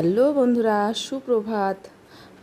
Hello বন্ধুরা, সুপ্রভাত।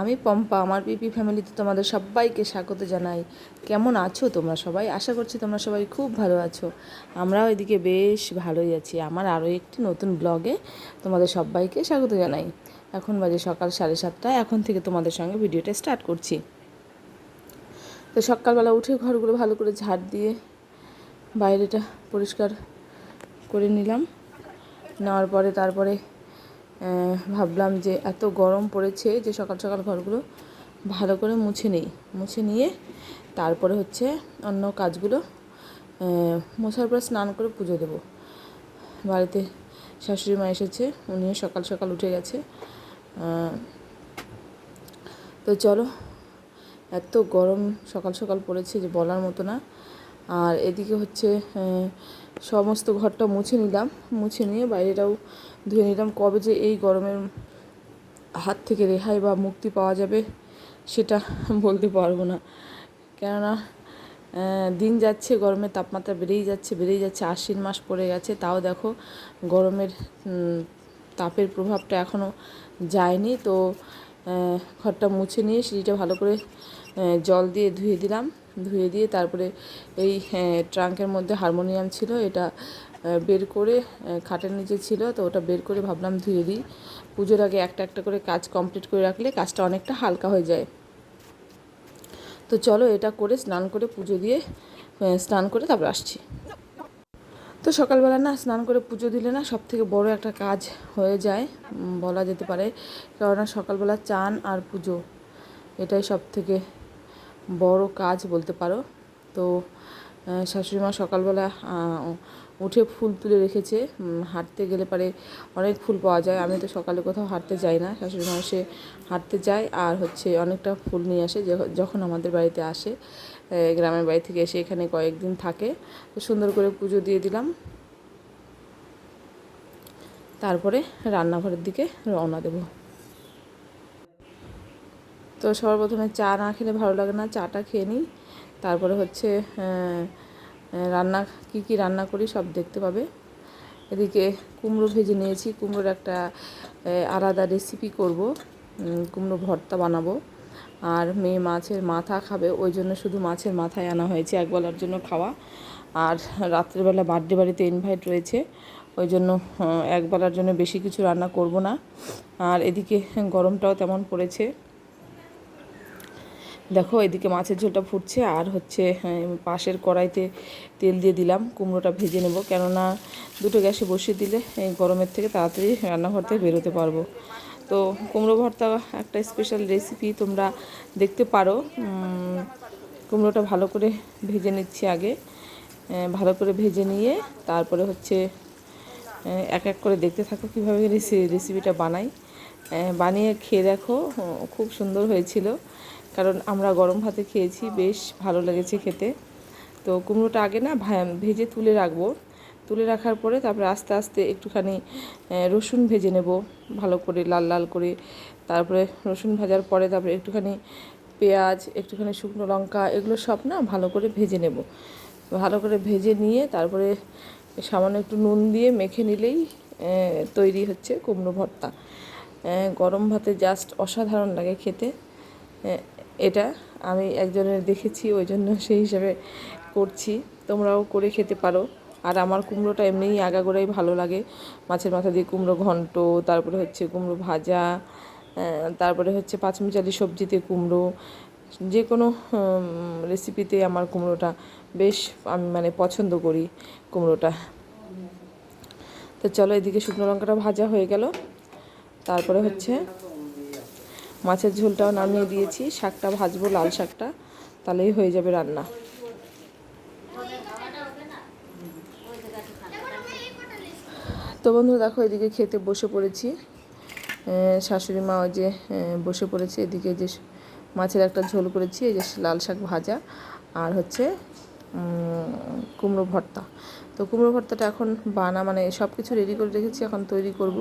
আমি পম্পা, আমার পিপি ফ্যামিলিতে তোমাদের সবাইকে স্বাগত জানাই। কেমন আছো তোমরা সবাই? আশা করছি তোমরা সবাই খুব ভালো আছো। আমরাও এদিকে বেশ ভালোই আছি। আমার আরও একটি নতুন ব্লগে তোমাদের সবাইকে স্বাগত জানাই। এখন বাজে সকাল সাড়ে সাতটায় এখন থেকে তোমাদের সঙ্গে ভিডিওটা স্টার্ট করছি। তো সকালবেলা উঠে ঘরগুলো ভালো করে ঝাড় দিয়ে বাইরেটা পরিষ্কার করে নিলাম। নেওয়ার পরে তারপরে ভাবলাম যে এত গরম পড়েছে যে সকাল সকাল ঘরগুলো ভালো করে মুছে নিই। মুছে নিয়ে তারপরে হচ্ছে অন্য কাজগুলো মোছার পর স্নান করে পুজো দেবো। বাড়িতে শাশুড়ি মা এসেছে, উনিও সকাল সকাল উঠে গেছে। তো চলো, এত গরম সকাল সকাল পড়েছে যে বলার মতো না। আর এদিকে হচ্ছে সমস্ত ঘরটা মুছে নিলাম। মুছে নিয়ে বাইরেটাও ধুয়ে নিলাম। কবে যে এই গরমের হাত থেকে রেহাই বা মুক্তি পাওয়া যাবে, সেটা বলতে পারব না। কেননা দিন যাচ্ছে, গরমের তাপমাত্রা বেড়েই যাচ্ছে বেড়েই যাচ্ছে, আশ্বিন মাস পড়ে গেছে। তাও দেখো, গরমের তাপের প্রভাবটা এখনও যায়নি। তো ঘরটা মুছে নিয়ে সিঁড়িটা ভালো করে জল দিয়ে ধুয়ে দিলাম। ধুয়ে দিয়ে তারপরে এই ট্রাঙ্কের মধ্যে হারমোনিয়াম ছিল। এটা বের করে খাটের নিচে ছিল, তো ওটা বের করে ভাবলাম ধুয়ে দিই। পুজোর আগে একটা একটা করে কাজ কমপ্লিট করে রাখলে কাজটা অনেকটা হালকা হয়ে যায়। তো চলো এটা করে স্নান করে পুজো দিয়ে স্নান করে তারপর আসছি। তো সকালবেলা না স্নান করে পুজো দিলে না সব থেকে বড় একটা কাজ হয়ে যায় বলা যেতে পারে। কেননা সকালবেলা চান আর পুজো, এটাই সব থেকে বড় কাজ বলতে পারো। তো শাশুড়ি মা সকালবেলা উঠে ফুল তুলে রেখেছে। হাঁটতে গেলে পারে অনেক ফুল পাওয়া যায়। আমি তো সকালে কোথাও হাঁটতে যাই না। শাশুড়ি মা এসে হাঁটতে যায় আর হচ্ছে অনেকটা ফুল নিয়ে আসে যখন আমাদের বাড়িতে আসে গ্রামের বাড়ি থেকে এসে এখানে কয়েকদিন থাকে। তো সুন্দর করে পুজো দিয়ে দিলাম। তারপরে রান্নাঘরের দিকে রওনা দেবো। তো সবার প্রথমে চা না খেলে ভালো লাগে না। চাটা খেয়ে নিই। তারপরে হচ্ছে রান্না, কি কি রান্না করি সব দেখতে পাবে। এদিকে কুমড়ো ভেজে নিয়েছি, কুমড়োর একটা আলাদা রেসিপি করব। কুমড়ো ভর্তা বানাবো। আর মেয়ে মাছের মাথা খাবে, ওই জন্য শুধু মাছের মাথায় আনা হয়েছে একবেলার জন্য খাওয়া। আর রাত্রেবেলা বার্থডে বাড়িতে ইনভাইট রয়েছে, ওই জন্য একবেলার জন্য বেশি কিছু রান্না করব না। আর এদিকে গরমটাও তেমন পড়েছে। দেখো এদিকে মাছের ঝোলটা ফুটছে আর হচ্ছে হ্যাঁ, পাশের কড়াইতে তেল দিয়ে দিলাম কুমড়োটা ভেজে নেব। কেননা দুটো গ্যাসে বসিয়ে দিলে এই গরমের থেকে তাড়াতাড়ি রান্নাঘর থেকে বেরোতে পারব। তো কুমড়ো ভর্তা একটা স্পেশাল রেসিপি তোমরা দেখতে পারো। কুমড়োটা ভালো করে ভেজে নিচ্ছি আগে। ভালো করে ভেজে নিয়ে তারপরে হচ্ছে এক এক করে দেখতে থাকো কীভাবে রেসিপিটা বানাই। বানিয়ে খেয়ে দেখো খুব সুন্দর হয়েছিল। কারণ আমরা গরম ভাতে খেয়েছি, বেশ ভালো লেগেছে খেতে। তো কুমড়োটা আগে না ভেজে তুলে রাখব। তুলে রাখার পরে তারপরে আস্তে আস্তে একটুখানি রসুন ভেজে নেব, ভালো করে লাল লাল করে। তারপরে রসুন ভাজার পরে তারপরে একটুখানি পেঁয়াজ, একটুখানি শুকনো লঙ্কা, এগুলো সব না ভালো করে ভেজে নেব। ভালো করে ভেজে নিয়ে তারপরে সামান্য একটু নুন দিয়ে মেখে নিলেই তৈরি হচ্ছে কুমড়ো ভর্তা। গরম ভাতে জাস্ট অসাধারণ লাগে খেতে। এটা আমি একজনের দেখেছি, ওই জন্য সেই হিসাবে করছি। তোমরাও করে খেতে পারো। আর আমার কুমড়োটা এমনিই আগাগোড়াই ভালো লাগে। মাছের মাথা দিয়ে কুমড়ো ঘন্ট, তারপরে হচ্ছে কুমড়ো ভাজা তারপরে হচ্ছে পাঁচমিচালি সবজিতে কুমড়ো। যে কোনো রেসিপিতে আমার কুমড়োটা বেশ আমি মানে পছন্দ করি কুমড়োটা। তো চলো এদিকে শুকনো লঙ্কাটা ভাজা হয়ে গেল। তারপরে হচ্ছে মাছের ঝোলটাও নামিয়ে দিয়েছি। শাকটা ভাজবো, লাল শাকটা। তাহলেই হয়ে যাবে রান্না। তো বন্ধু দেখো, এদিকে খেতে বসে পড়েছি। শাশুড়ি মা ওই যে বসে পড়েছে। এদিকে যে মাছের একটা ঝোল করেছি, এই যে লাল শাক ভাজা। আর হচ্ছে কুমড়ো ভর্তা। তো কুমড়ো ভর্তাটা এখন বানা মানে সব কিছু রেডি করে রেখেছি, এখন তৈরি করব।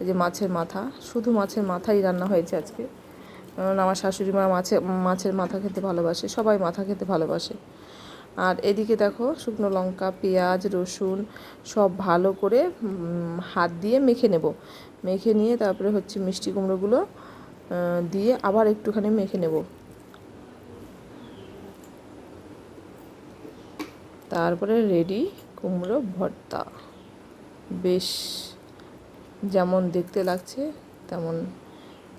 এই যে মাছের মাথা, শুধু মাছের মাথাই রান্না হয়েছে আজকে। কারণ আমার শাশুড়ি মা মাছে, মাছের মাথা খেতে ভালোবাসে, সবাই মাথা খেতে ভালোবাসে। আর এদিকে দেখো, শুকনো লঙ্কা, পেঁয়াজ, রসুন সব ভালো করে হাত দিয়ে মেখে নেব। মেখে নিয়ে তারপরে হচ্ছে মিষ্টি কুমড়োগুলো দিয়ে আবার একটুখানি মেখে নেব। তারপরে রেডি কুমড়ো ভর্তা। বেশ। যেমন দেখতে লাগছে, তেমন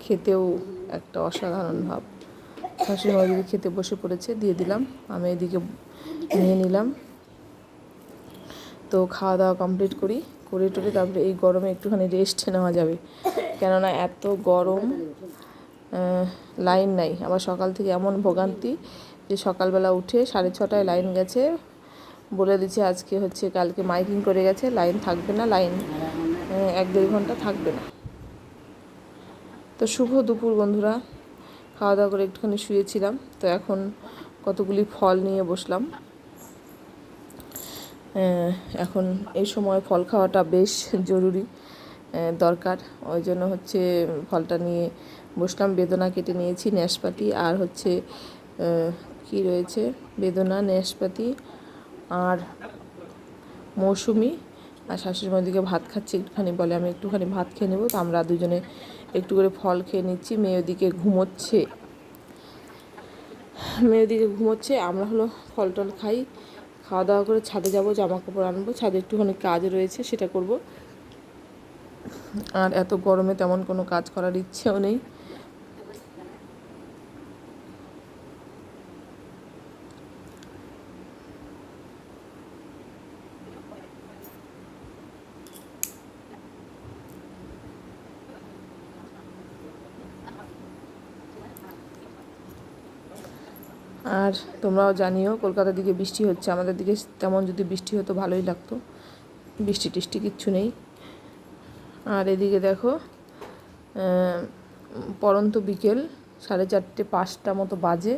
খেতেও একটা অসাধারণ ভাব। শাশুড়ি মা খেতে বসে পড়েছে, দিয়ে দিলাম। আমি এদিকে নিয়ে নিলাম। তো খাওয়া দাওয়া কমপ্লিট করি। করে টরে তারপরে এই গরমে একটুখানি রেস্ট নেওয়া যাবে। কেননা এত গরম লাইন নাই। আবার সকাল থেকে এমন ভোগান্তি যে সকালবেলা উঠে সাড়ে ছটায় লাইন গেছে। বলে দিচ্ছে আজকে হচ্ছে কালকে মাইকিং করে গেছে লাইন থাকবে না লাইন এক দেড় ঘণ্টা থাকবে না। তো শুভ দুপুর বন্ধুরা। খাওয়া দাওয়া করে একটুখানি শুয়েছিলাম, তো এখন কতগুলি ফল নিয়ে বসলাম। এখন এই সময় ফল খাওয়াটা বেশ জরুরি দরকার। ওই জন্য হচ্ছে ফলটা নিয়ে বসলাম, বেদনা কেটে নিয়েছি ন্যাশপাতি আর হচ্ছে কি রয়েছে? বেদনা ন্যাশপাতি আর মৌসুমি আর শাশুড়ি মার দিকে ভাত খাচ্ছি, একটুখানি বলে আমি একটুখানি ভাত খেয়ে নেব। তো আমরা দুজনে একটু করে ফল খেয়ে নিচ্ছি। মেয়ে ওদিকে ঘুমোচ্ছে। মেয়ে ওদিকে ঘুমোচ্ছে। আমরা হলো ফল টল খাই। খাওয়া দাওয়া করে ছাদে যাব জামা কাপড় আনব। ছাদে একটুখানি কাজ রয়েছে, সেটা করব। আর এত গরমে তেমন কোনো কাজ করার ইচ্ছেও নেই। আর তোমরাও জানিও, কলকাতার দিকে বৃষ্টি হচ্ছে, আমাদের দিকে তেমন যদি বৃষ্টি হতো ভালোই লাগতো। বৃষ্টি টিষ্টি কিচ্ছু নেই। আর এদিকে দেখো পরন্ত বিকেল, সাড়ে চারটে পাঁচটা মতো বাজে।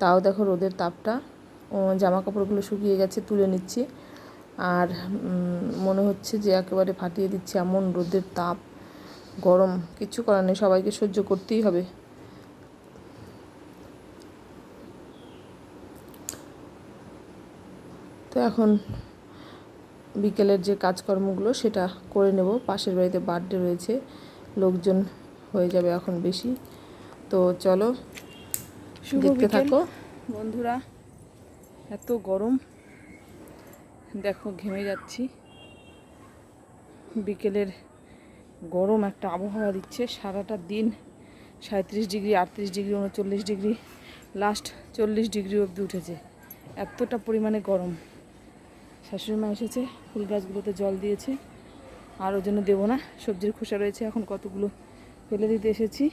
তাও দেখো রোদের তাপটা। জামা কাপড়গুলো শুকিয়ে গেছে, তুলে নিচ্ছি। আর মনে হচ্ছে যে একেবারে ফাটিয়ে দিচ্ছে এমন রোদের তাপ। গরম কিচ্ছু করার নেই, সবাইকে সহ্য করতেই হবে। এখন বিকেলের যে কাজকর্মগুলো সেটা করে নেব। পাশের বাড়িতে বার্থডে রয়েছে লোকজন হয়ে যাবে এখন বেশি। তো চলো দেখতে থাকো। বন্ধুরা এত গরম। দেখো ঘেমে যাচ্ছি। বিকেলের গরম একটা আবহাওয়া দিচ্ছে। সারাটা দিন সাঁত্রিশ ডিগ্রি আটত্রিশ ডিগ্রি উনচল্লিশ ডিগ্রি লাস্ট চল্লিশ ডিগ্রি অবধি উঠেছে। এতটা পরিমাণে গরম। শাশুড়ি মা এসেছে, ফুল গাছগুলোতে জল দিয়েছে। আর ওর জন্য দেবো না, সবজির খোসা রয়েছে, এখন কতগুলো ফেলে দিতে এসেছি।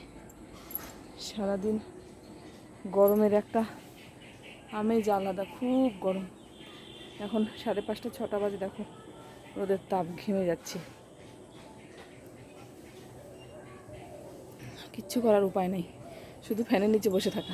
সারাদিন গরমের একটা আমেজ আলাদা, খুব গরম। এখন সাড়ে পাঁচটা, ছটা বাজে, দেখো, রোদের তাপ ঘেমে যাচ্ছে। কিচ্ছু করার উপায় নেই, শুধু ফ্যানের নিচে বসে থাকা।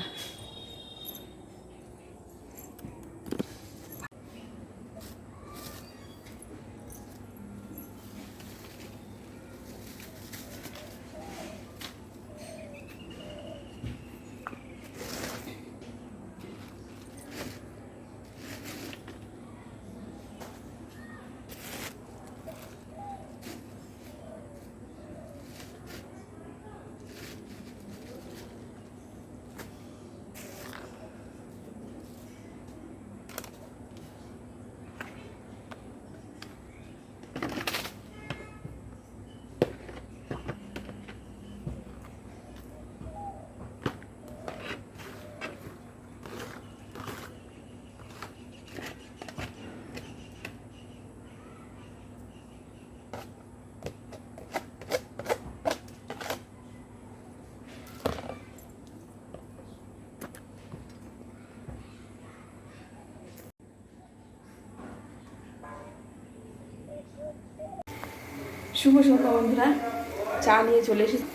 শুভ সন্ধ্যা বন্ধুরা। চা নিয়ে চলে এসেছি।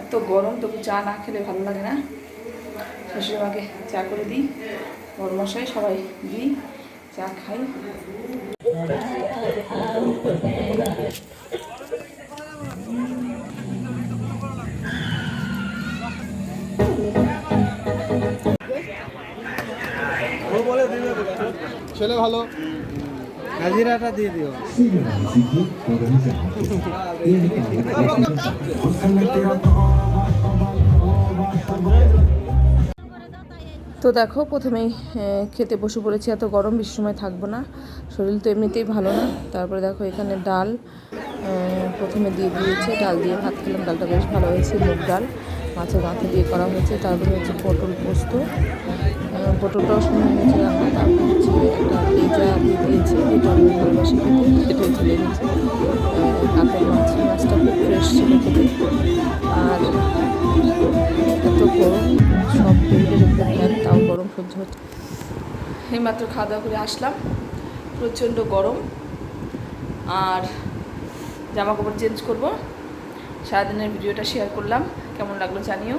এত গরম, তবু চা না খেলে ভালো লাগে না। শাশুড়ি মাকে চা করে দিই। গরম মশাই সবাই দিই, চা খাই। ছেলে ভালো। হাজিরাটা দিয়ে দিও। তো দেখো প্রথমেই খেতে বসে পড়েছি এত গরম বেশি সময় থাকব না। শরীর তো এমনিতেই ভালো না। তারপরে দেখো এখানে ডাল প্রথমে দিয়ে দিয়েছে ডাল দিয়ে ভাত খেলাম ডালটা বেশ ভালো হয়েছে মুগ ডাল মাছের মাথা দিয়ে করা হয়েছে। তারপরে হচ্ছে পটল পোস্ত। পটলটাও তারপর হচ্ছে একটা আমি ভালোবাসি মাছ, মাছটা খুব ফ্রেশ ছিল খেতে। আর এত গরম, সব টেবিলের উপর তাও গরম সহ্য হচ্ছে এইমাত্র খাওয়া দাওয়া করে আসলাম, প্রচণ্ড গরম। আর জামা কাপড় চেঞ্জ করব। সারাদিনের ভিডিওটা শেয়ার করলাম, কেমন লাগল জানিও।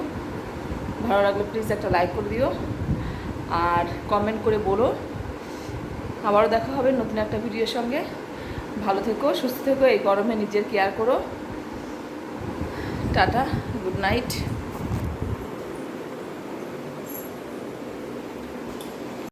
ভালো লাগলে প্লিজ একটা লাইক করে দিও। আর কমেন্ট করে বলো। আবারও দেখা হবে নতুন একটা ভিডিওর সঙ্গে। ভালো থেকো, সুস্থ থেকো, এই গরমে নিজের কেয়ার করো। Tata good night